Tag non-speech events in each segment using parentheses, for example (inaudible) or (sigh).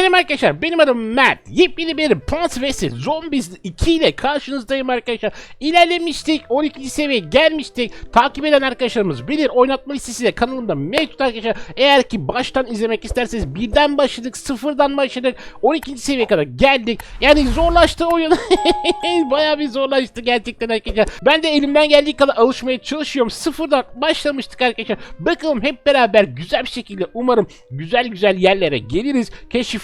Selam arkadaşlar benim adım Mert. Yepyeni bir Plants vs Zombies 2 ile karşınızdayım arkadaşlar. İlerlemiştik 12. seviye gelmiştik. Takip eden arkadaşlarımız bilir oynatma listesi de kanalımda mevcut arkadaşlar. Eğer ki baştan izlemek isterseniz birden başladık sıfırdan başladık 12. seviyeye kadar geldik. Yani zorlaştı oyun. (laughs) Bayağı bir zorlaştı gerçekten arkadaşlar. Ben de elimden geldiği kadar alışmaya çalışıyorum. Sıfırdan başlamıştık arkadaşlar. Bakalım hep beraber güzel bir şekilde umarım güzel güzel yerlere geliriz.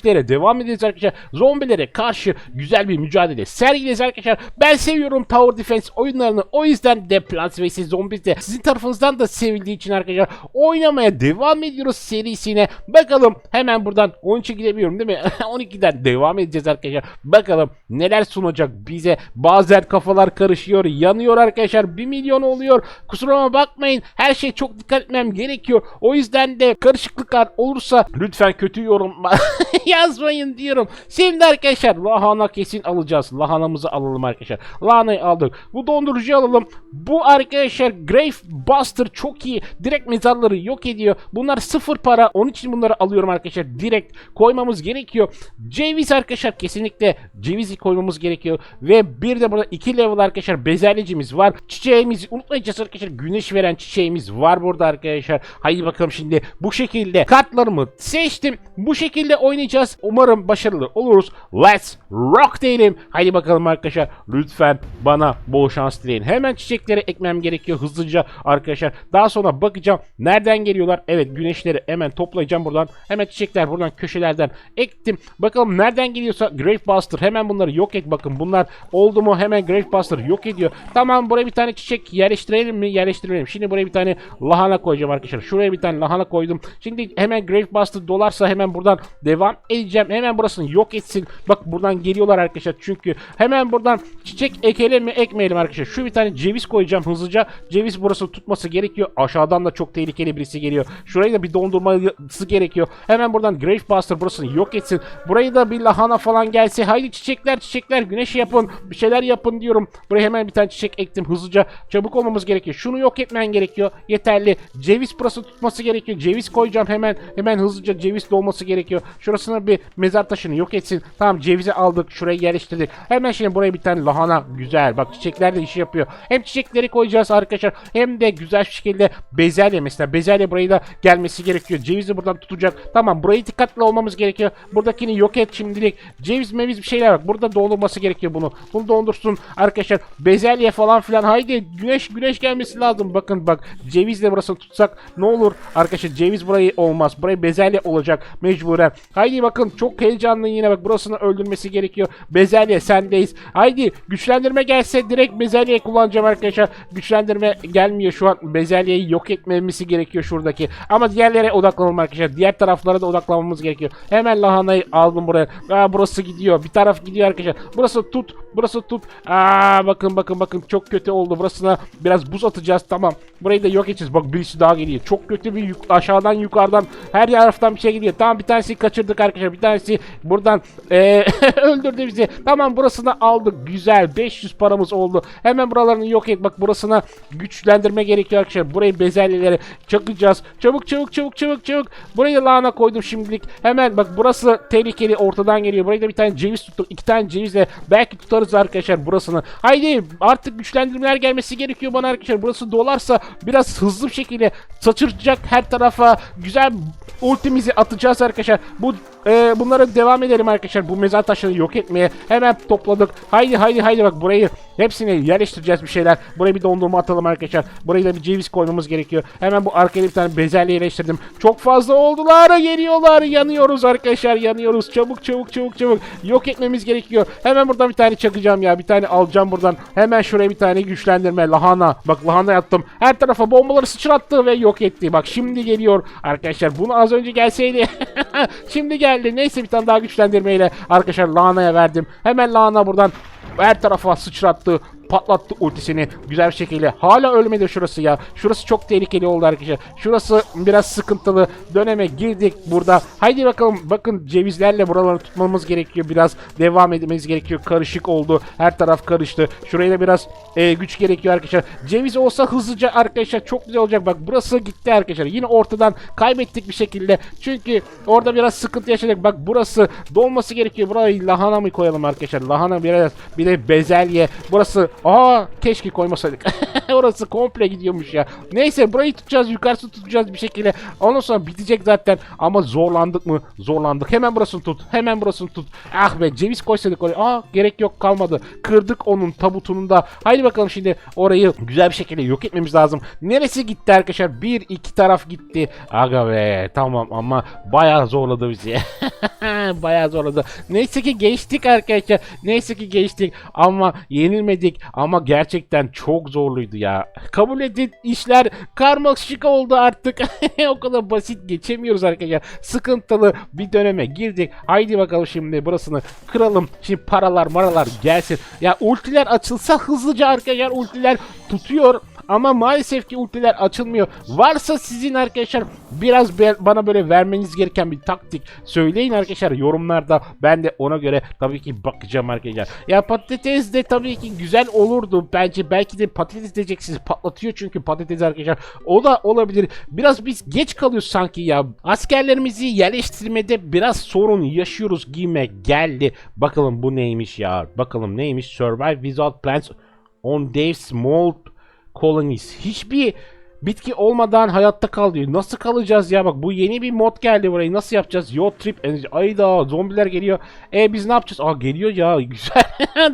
Keşiflere devam ederiz arkadaşlar. Zombilere karşı güzel bir mücadele sergileriz arkadaşlar. Ben seviyorum Tower Defense oyunlarını. O yüzden de Plants vs Zombies de sizin tarafınızdan da sevildiği için arkadaşlar oynamaya devam ediyoruz serisine. Bakalım hemen buradan 13'e gidebiliyorum değil mi? (laughs) 12'den devam edeceğiz arkadaşlar. Bakalım neler sunacak bize. Bazen kafalar karışıyor, yanıyor arkadaşlar. 1 milyon oluyor. Kusuruma bakmayın. Her şey çok dikkat etmem gerekiyor. O yüzden de karışıklıklar olursa lütfen kötü yorum (laughs) yazmayın diyorum. Şimdi arkadaşlar lahana kesin alacağız. Lahanamızı alalım arkadaşlar. Lahanayı aldık. Bu dondurucuyu alalım. Bu arkadaşlar Grave Buster çok iyi. Direkt mezarları yok ediyor. Bunlar sıfır para. Onun için bunları alıyorum arkadaşlar. Direkt koymamız gerekiyor. Ceviz arkadaşlar kesinlikle cevizi koymamız gerekiyor. Ve bir de burada iki level arkadaşlar bezellecimiz var. Çiçeğimizi unutmayacağız arkadaşlar. Güneş veren çiçeğimiz var burada arkadaşlar. Haydi bakalım şimdi bu şekilde kartlarımı seçtim. Bu şekilde oynayacağız. Umarım başarılı oluruz. Let's rock diyelim. Haydi bakalım arkadaşlar. Lütfen bana bol şans dileyin. Hemen çiçekleri ekmem gerekiyor hızlıca arkadaşlar. Daha sonra bakacağım nereden geliyorlar. Evet güneşleri hemen toplayacağım buradan. Hemen çiçekler buradan köşelerden ektim. Bakalım nereden geliyorsa Grave Buster hemen bunları yok et bakın. Bunlar oldu mu hemen Grave Buster yok ediyor. Tamam buraya bir tane çiçek yerleştirelim mi? Yerleştirelim. Şimdi buraya bir tane lahana koyacağım arkadaşlar. Şuraya bir tane lahana koydum. Şimdi hemen Grave Buster dolarsa hemen buradan devam edeceğim. Hemen burasını yok etsin. Bak buradan geliyorlar arkadaşlar. Çünkü hemen buradan çiçek ekelim mi ekmeyelim arkadaşlar. Şu bir tane ceviz koyacağım hızlıca. Ceviz burası tutması gerekiyor. Aşağıdan da çok tehlikeli birisi geliyor. Şurayı da bir dondurması gerekiyor. Hemen buradan Grave Buster burasını yok etsin. Burayı da bir lahana falan gelse. Haydi çiçekler çiçekler güneş yapın. Bir şeyler yapın diyorum. Buraya hemen bir tane çiçek ektim hızlıca. Çabuk olmamız gerekiyor. Şunu yok etmen gerekiyor. Yeterli. Ceviz burası tutması gerekiyor. Ceviz koyacağım hemen. Hemen hızlıca ceviz dolması gerekiyor. Şurasına bir mezar taşını yok etsin. Tamam cevizi aldık. Şuraya yerleştirdik. Hemen şimdi buraya bir tane lahana. Güzel. Bak çiçekler de işi yapıyor. Hem çiçekleri koyacağız arkadaşlar. Hem de güzel bir şekilde bezelye mesela. Bezelye burayı da gelmesi gerekiyor. Cevizi buradan tutacak. Tamam burayı dikkatli olmamız gerekiyor. Buradakini yok et şimdilik. Ceviz meviz bir şeyler bak. Burada dondurması gerekiyor bunu. Bunu dondursun arkadaşlar. Bezelye falan filan. Haydi güneş güneş gelmesi lazım. Bakın bak cevizle burasını tutsak ne olur arkadaşlar ceviz burayı olmaz. Burayı bezelye olacak mecburen. Haydi bakın çok heyecanlı yine bak burasını öldürmesi gerekiyor. Bezelye sendeyiz. Haydi güçlendirme gelse direkt bezelye kullanacağım arkadaşlar. Güçlendirme gelmiyor şu an. Bezelyeyi yok etmemizi gerekiyor şuradaki. Ama diğerlere odaklanalım arkadaşlar. Diğer taraflara da odaklanmamız gerekiyor. Hemen lahanayı aldım buraya. Aa, burası gidiyor. Bir taraf gidiyor arkadaşlar. Burası tut. Burası tut. Aa, bakın bakın bakın çok kötü oldu. Burasına biraz buz atacağız. Tamam. Burayı da yok edeceğiz. Bak birisi daha geliyor. Çok kötü bir yuk aşağıdan yukarıdan her taraftan bir şey geliyor. Tamam bir tanesi kaçırdık arkadaşlar. Bir tanesi buradan eee, (laughs) öldürdü bizi. Tamam burasını aldık. Güzel. 500 paramız oldu. Hemen buralarını yok et. Bak burasına güçlendirme gerekiyor arkadaşlar. Burayı bezelyeleri çakacağız. Çabuk çabuk çabuk çabuk çabuk. Burayı lahana koydum şimdilik. Hemen bak burası tehlikeli ortadan geliyor. Burayı da bir tane ceviz tuttuk. iki tane cevizle belki tutarız arkadaşlar burasını. Haydi artık güçlendirmeler gelmesi gerekiyor bana arkadaşlar. Burası dolarsa biraz hızlı bir şekilde saçıracak her tarafa. Güzel ultimizi atacağız arkadaşlar. Bu e, bunlara devam edelim arkadaşlar. Bu mezar taşını yok etmeye hemen topladık. Haydi haydi haydi bak burayı hepsini yerleştireceğiz bir şeyler. Buraya bir dondurma atalım arkadaşlar. Buraya da bir ceviz koymamız gerekiyor. Hemen bu arkaya bir tane bezelye yerleştirdim. Çok fazla oldular. Geliyorlar. Yanıyoruz arkadaşlar. Yanıyoruz. Çabuk çabuk çabuk çabuk. Yok etmemiz gerekiyor. Hemen buradan bir tane çakacağım ya. Bir tane alacağım buradan. Hemen şuraya bir tane güçlendirme. Lahana. Bak lahana yattım. Her tarafa bombaları sıçrattı ve yok etti. Bak şimdi geliyor. Arkadaşlar bunu az önce gelseydi. (laughs) şimdi geldi. Neyse bir tane daha güçlendirmeyle arkadaşlar lahanaya verdim. Hemen lahana buradan her tarafa sıçrattı. Patlattı ultisini güzel bir şekilde. Hala ölmedi şurası ya. Şurası çok tehlikeli oldu arkadaşlar. Şurası biraz sıkıntılı. Döneme girdik burada. Haydi bakalım bakın cevizlerle buraları tutmamız gerekiyor. Biraz devam etmemiz gerekiyor. Karışık oldu. Her taraf karıştı. Şuraya da biraz e, güç gerekiyor arkadaşlar. Ceviz olsa hızlıca arkadaşlar çok güzel olacak. Bak burası gitti arkadaşlar. Yine ortadan kaybettik bir şekilde. Çünkü orada biraz sıkıntı yaşadık. Bak burası dolması gerekiyor. Burayı lahana mı koyalım arkadaşlar? Lahana biraz bir de bezelye. Burası aa keşke koymasaydık. (laughs) Orası komple gidiyormuş ya. Neyse burayı tutacağız. Yukarısı tutacağız bir şekilde. Ondan sonra bitecek zaten. Ama zorlandık mı? Zorlandık. Hemen burasını tut. Hemen burasını tut. Ah be ceviz koysaydık oraya. Aa gerek yok kalmadı. Kırdık onun tabutunun da. Haydi bakalım şimdi orayı güzel bir şekilde yok etmemiz lazım. Neresi gitti arkadaşlar? Bir iki taraf gitti. Aga be tamam ama bayağı zorladı bizi. (laughs) bayağı zorladı. Neyse ki geçtik arkadaşlar. Neyse ki geçtik ama yenilmedik ama gerçekten çok zorluydu ya. Kabul edin işler karmaşık oldu artık. (laughs) o kadar basit geçemiyoruz arkadaşlar. Sıkıntılı bir döneme girdik. Haydi bakalım şimdi burasını kıralım. Şimdi paralar maralar gelsin. Ya ultiler açılsa hızlıca arkadaşlar ultiler tutuyor. Ama maalesef ki ultiler açılmıyor. Varsa sizin arkadaşlar biraz be- bana böyle vermeniz gereken bir taktik söyleyin arkadaşlar yorumlarda. Ben de ona göre tabii ki bakacağım arkadaşlar. Ya patates de tabii ki güzel olurdu. Bence belki de patates diyeceksiniz patlatıyor çünkü patates arkadaşlar. O da olabilir. Biraz biz geç kalıyoruz sanki ya. Askerlerimizi yerleştirmede biraz sorun yaşıyoruz giyme geldi. Bakalım bu neymiş ya. Bakalım neymiş. Survive without plants on Dave's mold colonies. Hiçbir bitki olmadan hayatta kal diyor. Nasıl kalacağız ya bak bu yeni bir mod geldi burayı nasıl yapacağız? Yo trip energy. Ayda zombiler geliyor. E biz ne yapacağız? Aa geliyor ya (laughs) güzel.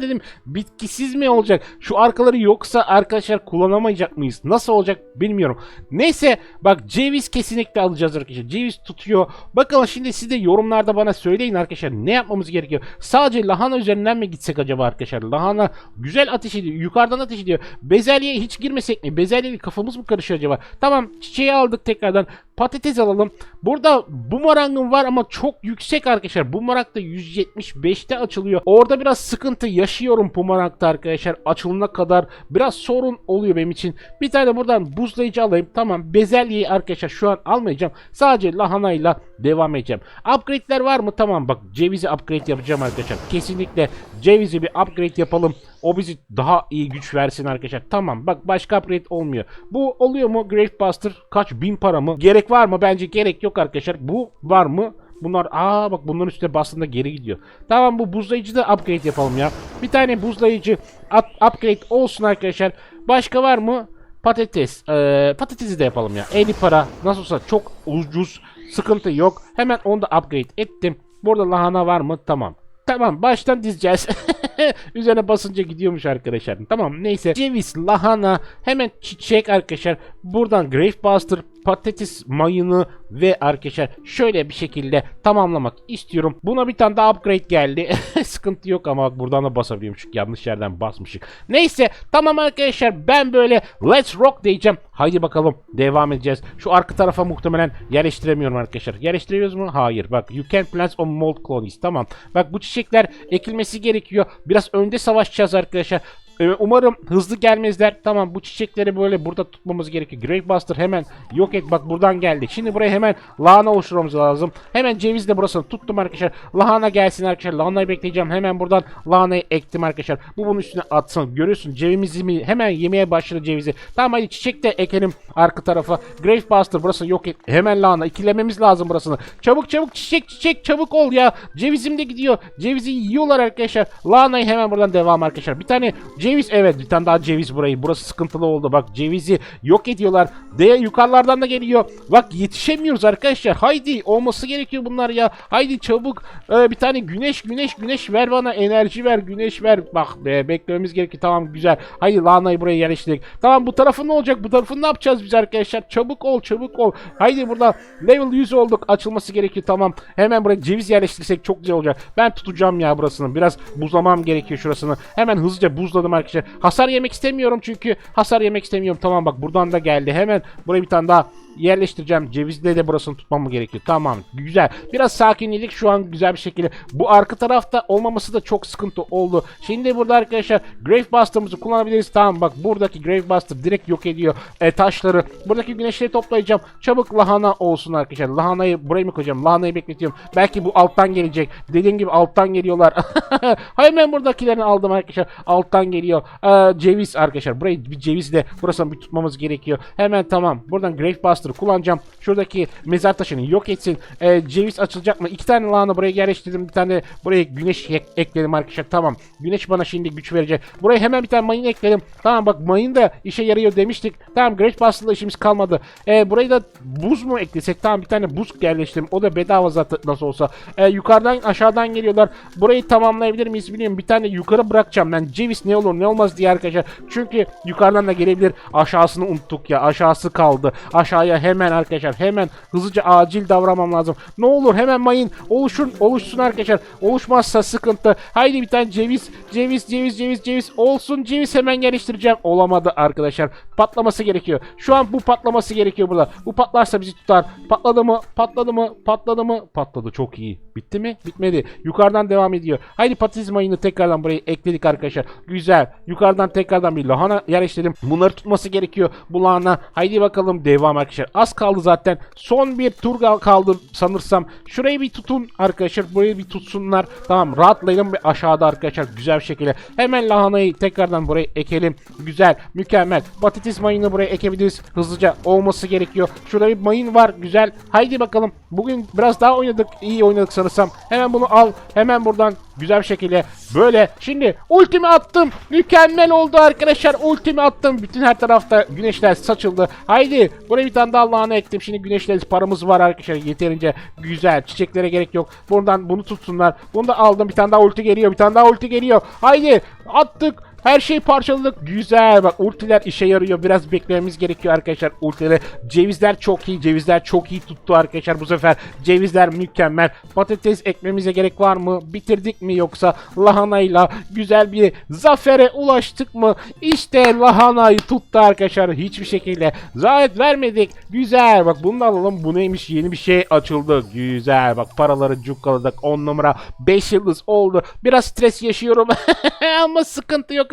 Dedim bitkisiz mi olacak? Şu arkaları yoksa arkadaşlar kullanamayacak mıyız? Nasıl olacak bilmiyorum. Neyse bak ceviz kesinlikle alacağız arkadaşlar. Ceviz tutuyor. Bakalım şimdi siz de yorumlarda bana söyleyin arkadaşlar ne yapmamız gerekiyor? Sadece lahana üzerinden mi gitsek acaba arkadaşlar? Lahana güzel ateş ediyor. Yukarıdan ateş ediyor. Bezelyeye hiç girmesek mi? Bezelyeyle kafamız mı karışıyor acaba? Tamam çiçeği aldık tekrardan. Patates alalım. Burada bumerangım var ama çok yüksek arkadaşlar. Bumerang da 175'te açılıyor. Orada biraz sıkıntı yaşıyorum bumerangda arkadaşlar. Açılana kadar biraz sorun oluyor benim için. Bir tane buradan buzlayıcı alayım. Tamam bezelyeyi arkadaşlar şu an almayacağım. Sadece lahanayla devam edeceğim. Upgrade'ler var mı? Tamam bak cevizi upgrade yapacağım arkadaşlar. Kesinlikle cevizi bir upgrade yapalım. O bizi daha iyi güç versin arkadaşlar. Tamam bak başka upgrade olmuyor. Bu oluyor mu? Grave Buster kaç bin para mı? Gerek var mı? Bence gerek yok arkadaşlar. Bu var mı? Bunlar aa bak bunların üstüne bastığında geri gidiyor. Tamam bu buzlayıcı da upgrade yapalım ya. Bir tane buzlayıcı up- upgrade olsun arkadaşlar. Başka var mı? Patates. Ee, patatesi de yapalım ya. 50 para. Nasıl olsa çok ucuz. Sıkıntı yok. Hemen onu da upgrade ettim. Burada lahana var mı? Tamam. Tamam baştan dizeceğiz. (laughs) Üzerine basınca gidiyormuş arkadaşlar. Tamam neyse. Ceviz, lahana, hemen çiçek arkadaşlar. Buradan Grave Buster, patates mayını ve arkadaşlar şöyle bir şekilde tamamlamak istiyorum. Buna bir tane daha upgrade geldi. (laughs) Sıkıntı yok ama bak buradan da basabiliyormuşuk. Yanlış yerden basmışık. Neyse tamam arkadaşlar ben böyle let's rock diyeceğim. Haydi bakalım devam edeceğiz. Şu arka tarafa muhtemelen yerleştiremiyorum arkadaşlar. Yerleştiriyoruz mu? Hayır. Bak you can plant on mold colonies. Tamam. Bak bu çiçekler ekilmesi gerekiyor. Biraz önde savaşacağız arkadaşlar. Ee, Umarım hızlı gelmezler. Tamam bu çiçekleri böyle burada tutmamız gerekiyor. Grave Buster hemen yok et. Bak buradan geldi. Şimdi buraya hemen lahana oluşturmamız lazım. Hemen ceviz de burasını tuttum arkadaşlar. Lahana gelsin arkadaşlar. Lahanayı bekleyeceğim. Hemen buradan lahanayı ektim arkadaşlar. Bu bunun üstüne atsın. Görüyorsun cevizimi hemen yemeye başladı cevizi. Tamam hadi çiçek de ekelim arka tarafa. Grave Buster burası yok et. Hemen lahana. ikilememiz lazım burasını. Çabuk çabuk çiçek çiçek çabuk ol ya. Cevizim de gidiyor. Cevizi yiyorlar arkadaşlar. Lahanayı hemen buradan devam arkadaşlar. Bir tane ceviz evet bir tane daha ceviz burayı. Burası sıkıntılı oldu. Bak cevizi yok ediyorlar. De yukarılardan da geliyor. Bak yetişemiyoruz arkadaşlar. Haydi olması gerekiyor bunlar ya. Haydi çabuk. Ee, bir tane güneş güneş güneş ver bana enerji ver güneş ver. Bak be beklememiz gerekiyor. Tamam güzel. Haydi lahanayı buraya yerleştirdik. Tamam bu tarafın ne olacak? Bu tarafın ne yapacağız biz arkadaşlar? Çabuk ol çabuk ol. Haydi burada level 100 olduk. Açılması gerekiyor tamam. Hemen buraya ceviz yerleştirsek çok güzel olacak. Ben tutacağım ya burasını. Biraz buzlamam gerekiyor şurasını. Hemen hızlıca buzladım arkadaşlar. Hasar yemek istemiyorum çünkü. Hasar yemek istemiyorum. Tamam bak buradan da geldi. Hemen buraya bir tane daha yerleştireceğim. Cevizle de burasını tutmam mı gerekiyor? Tamam. Güzel. Biraz sakinledik şu an güzel bir şekilde. Bu arka tarafta olmaması da çok sıkıntı oldu. Şimdi burada arkadaşlar Grave Buster'ımızı kullanabiliriz. Tamam bak buradaki Grave Buster direkt yok ediyor e, taşları. Buradaki güneşleri toplayacağım. Çabuk lahana olsun arkadaşlar. Lahanayı buraya mı koyacağım? Lahanayı bekletiyorum. Belki bu alttan gelecek. Dediğim gibi alttan geliyorlar. (laughs) Hemen buradakilerini aldım arkadaşlar. Alttan geliyor. Ee, ceviz arkadaşlar. Burayı bir cevizle burasını bir tutmamız gerekiyor. Hemen tamam. Buradan Grave Buster'ı kullanacağım. Şuradaki mezar taşını yok etsin. Ee, ceviz açılacak mı? İki tane lahana buraya yerleştirdim. Bir tane buraya güneş ek- ekledim arkadaşlar. Tamam. Güneş bana şimdi güç verecek. Buraya hemen bir tane mayın ekledim. Tamam bak mayın da işe yarıyor demiştik. Tamam Grave Buster'la işimiz kalmadı. Ee, burayı da buz mu eklesek? Tamam bir tane buz yerleştirdim. O da bedava zaten nasıl olsa. Ee, yukarıdan aşağıdan geliyorlar. Burayı tamamlayabilir miyiz bilmiyorum. Bir tane yukarı bırakacağım ben. Ceviz ne olur ne olmaz diye arkadaşlar. Çünkü yukarıdan da gelebilir. Aşağısını unuttuk ya. Aşağısı kaldı. Aşağıya hemen arkadaşlar. Hemen hızlıca acil davranmam lazım. Ne olur hemen mayın oluşun oluşsun arkadaşlar. Oluşmazsa sıkıntı. Haydi bir tane ceviz. Ceviz ceviz ceviz ceviz olsun. Ceviz hemen geliştireceğim. Olamadı arkadaşlar. Patlaması gerekiyor. Şu an bu patlaması gerekiyor burada. Bu patlarsa bizi tutar. Patladı mı? Patladı mı? Patladı mı? Patladı. Çok iyi. Bitti mi? Bitmedi. Yukarıdan devam ediyor. Haydi patates mayını tekrardan buraya ekledik arkadaşlar. Güzel. Yukarıdan tekrardan bir lahana yerleştirelim. Bunları tutması gerekiyor. Bu lahana. Haydi bakalım devam arkadaşlar. Az kaldı zaten. Son bir tur kal- kaldı sanırsam. Şurayı bir tutun arkadaşlar. Burayı bir tutsunlar. Tamam rahatlayalım bir aşağıda arkadaşlar. Güzel bir şekilde. Hemen lahanayı tekrardan buraya ekelim. Güzel. Mükemmel. Patates mayını buraya ekebiliriz. Hızlıca olması gerekiyor. Şurada bir mayın var. Güzel. Haydi bakalım. Bugün biraz daha oynadık. İyi oynadık sanırsam. Hemen bunu al. Hemen buradan güzel bir şekilde böyle. Şimdi ultimi attım. Mükemmel oldu arkadaşlar. Ultimi attım. Bütün her tarafta güneşler saçıldı. Haydi. Buraya bir tane daha lahana ektim. Şimdi güneşler paramız var arkadaşlar. Yeterince güzel. Çiçeklere gerek yok. Buradan bunu tutsunlar. Bunu da aldım. Bir tane daha ulti geliyor. Bir tane daha ulti geliyor. Haydi. Attık. Her şeyi parçaladık. Güzel. Bak ultiler işe yarıyor. Biraz beklememiz gerekiyor arkadaşlar. Ultileri. Cevizler çok iyi. Cevizler çok iyi tuttu arkadaşlar bu sefer. Cevizler mükemmel. Patates ekmemize gerek var mı? Bitirdik mi yoksa lahanayla güzel bir zafere ulaştık mı? İşte lahanayı tuttu arkadaşlar. Hiçbir şekilde zayiat vermedik. Güzel. Bak bunu da alalım. Bu neymiş? Yeni bir şey açıldı. Güzel. Bak paraları cukkaladık. 10 numara 5 yıldız oldu. Biraz stres yaşıyorum. (laughs) Ama sıkıntı yok.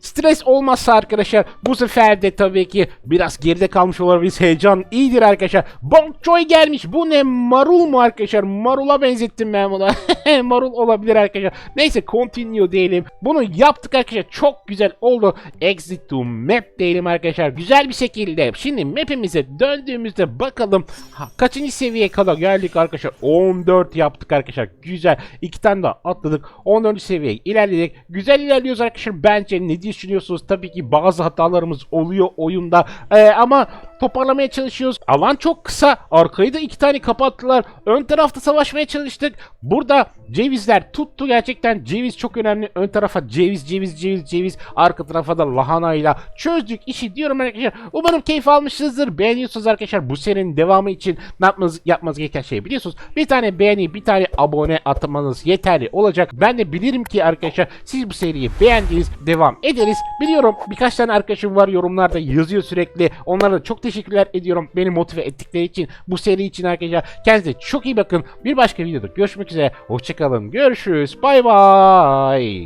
Stres olmazsa arkadaşlar bu sefer de tabii ki biraz geride kalmış olabiliriz. Heyecan iyidir arkadaşlar. Bok gelmiş. Bu ne? Marul mu arkadaşlar? Marula benzettim ben bunu. (laughs) Marul olabilir arkadaşlar. Neyse continue diyelim. Bunu yaptık arkadaşlar. Çok güzel oldu. Exit to map diyelim arkadaşlar. Güzel bir şekilde. Şimdi map'imize döndüğümüzde bakalım ha, kaçıncı seviyeye kadar geldik arkadaşlar. 14 yaptık arkadaşlar. Güzel. İki tane daha atladık. 14. seviyeye ilerledik. Güzel ilerliyoruz arkadaşlar. Bence ne düşünüyorsunuz? Tabii ki bazı hatalarımız oluyor oyunda. Ee, ama toparlamaya çalışıyoruz. Alan çok kısa. Arkayı da iki tane kapattılar. Ön tarafta savaşmaya çalıştık. Burada cevizler tuttu gerçekten. Ceviz çok önemli. Ön tarafa ceviz, ceviz, ceviz, ceviz. Arka tarafa da lahanayla çözdük işi diyorum arkadaşlar. Umarım keyif almışsınızdır. Beğeniyorsunuz arkadaşlar. Bu serinin devamı için ne yapmanız, yapmanız gereken şey biliyorsunuz. Bir tane beğeni, bir tane abone atmanız yeterli olacak. Ben de bilirim ki arkadaşlar siz bu seriyi beğendiniz. Devam ederiz. Biliyorum birkaç tane arkadaşım var yorumlarda yazıyor sürekli. Onlara da çok teşekkürler ediyorum. Beni motive ettikleri için. Bu seri için arkadaşlar. Kendinize çok iyi bakın. Bir başka videoda görüşmek üzere. Hoşçakalın. Görüşürüz. Bay bay.